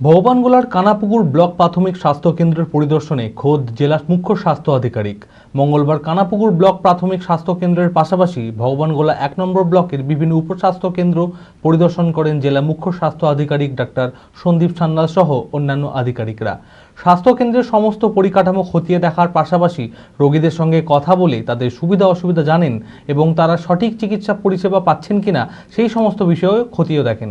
ভগবানগোলার Kanapukur block প্রাথমিক স্বাস্থ্য কেন্দ্রের পরিদর্শনে খোদ জেলার মুখ্য স্বাস্থ্য আধিকারিক। মঙ্গলবার কানাপুকুর ব্লক প্রাথমিক স্বাস্থ্য কেন্দ্রের পাশাপাশি ভগবানগোলা এক নম্বর ব্লকের বিভিন্ন উপস্বাস্থ্য কেন্দ্র পরিদর্শন করেন জেলা মুখ্য স্বাস্থ্য আধিকারিক ডাক্তার সন্দীপ সান্যাল সহ অন্যান্য আধিকারিকরা। স্বাস্থ্য কেন্দ্রের সমস্ত পরিকাঠামো খতিয়ে দেখার পাশাপাশি রোগীদের সঙ্গে কথা বলে তাদের সুবিধা অসুবিধা জানেন এবং তারা সঠিক চিকিৎসা পরিষেবা পাচ্ছেন কিনা সেই সমস্ত বিষয়েও খতিয়ে দেখেন।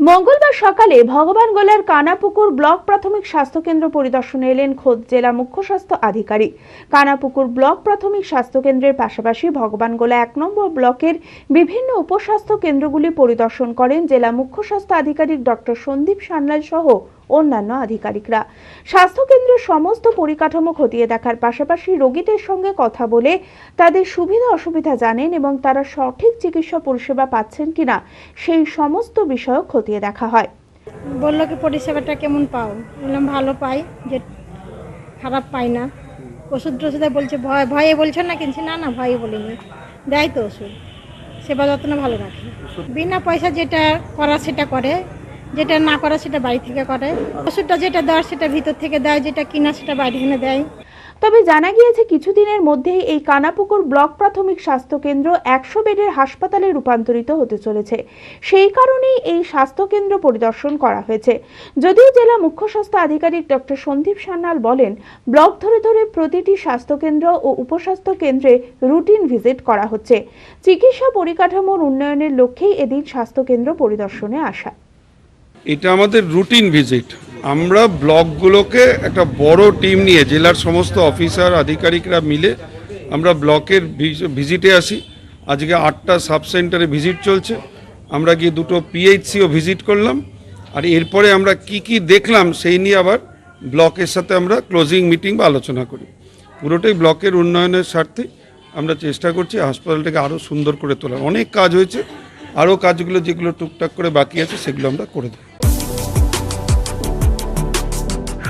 মঙ্গলবার সকালে ভগবানগোলার কানাপুকুর ব্লক প্রাথমিক স্বাস্থ্য কেন্দ্র পরিদর্শনে এলেন খোদ জেলা মুখ্য স্বাস্থ্য আধিকারিক। কানাপুকুর ব্লক প্রাথমিক স্বাস্থ্য কেন্দ্রের পাশাপাশি ভগবানগোলা এক নম্বর ব্লকের বিভিন্ন উপস্বাস্থ্য কেন্দ্রগুলি পরিদর্শন করেন জেলা মুখ্য স্বাস্থ্য আধিকারিক ডক্টর সন্দীপ সান্যাল সহ অন্যান্য আধিকারিকরা। স্বাস্থ্য কেন্দ্রের সমস্ত পরিকাঠামো খতিয়ে দেখার পাশাপাশি রোগীদের সঙ্গে কথা বলে তাদের সুবিধা অসুবিধা জানেন এবং তারা সঠিক চিকিৎসা পরিষেবা পাচ্ছেন কিনা সেই সমস্ত বিষয় খতিয়ে দেখা হয়। বলল কি পরিষেবাটা কেমন পাও? বললাম ভালো পাই যে খারাপ পাই না। ওষুধ টষুধে বলছে ভয় ভয়ে বলছে না কিনছি না না ভয়ে বলিনি। দেয় তো ওষুধ। সেবা যত্ন ভালো রাখে। বিনা পয়সা যেটা করা সেটা করে। যেটা না করা সেটা বাড়ি থেকে করে। ওষুধটা যেটা দেওয়ার সেটা ভিতর থেকে দেয়, যেটা কিনা সেটা বাড়ি এনে দেয়। তবে জানা গিয়েছে কিছুদিনের মধ্যেই এই কানাপুকুর ব্লক প্রাথমিক স্বাস্থ্য কেন্দ্র একশো বেডের হাসপাতালে রূপান্তরিত হতে চলেছে। সেই কারণেই এই স্বাস্থ্য কেন্দ্র পরিদর্শন করা হয়েছে। যদিও জেলা মুখ্য স্বাস্থ্য আধিকারিক ডক্টর সন্দীপ সান্যাল বলেন, ব্লক ধরে ধরে প্রতিটি স্বাস্থ্য কেন্দ্র ও উপস্বাস্থ্য কেন্দ্রে রুটিন ভিজিট করা হচ্ছে। চিকিৎসা পরিকাঠামোর উন্নয়নের লক্ষ্যেই এদিন স্বাস্থ্য কেন্দ্র পরিদর্শনে আসা। এটা আমাদের রুটিন ভিজিট আমরা ব্লকগুলোকে একটা বড় টিম নিয়ে, জেলার সমস্ত অফিসার আধিকারিকরা মিলে আমরা ব্লকের ভিজিটে আসি। আজকে আটটা সাব সেন্টারে ভিজিট চলছে। আমরা গিয়ে দুটো পিএইচসিও ভিজিট করলাম। আর এরপরে আমরা কি কি দেখলাম সেই নিয়ে আবার ব্লকের সাথে আমরা ক্লোজিং মিটিং বা আলোচনা করি। পুরোটাই ব্লকের উন্নয়নের স্বার্থে আমরা চেষ্টা করছি হাসপাতালটাকে আরও সুন্দর করে তোলার। অনেক কাজ হয়েছে। আরও কাজগুলো যেগুলো টুকটাক করে বাকি আছে, সেগুলো আমরা করে দেবো।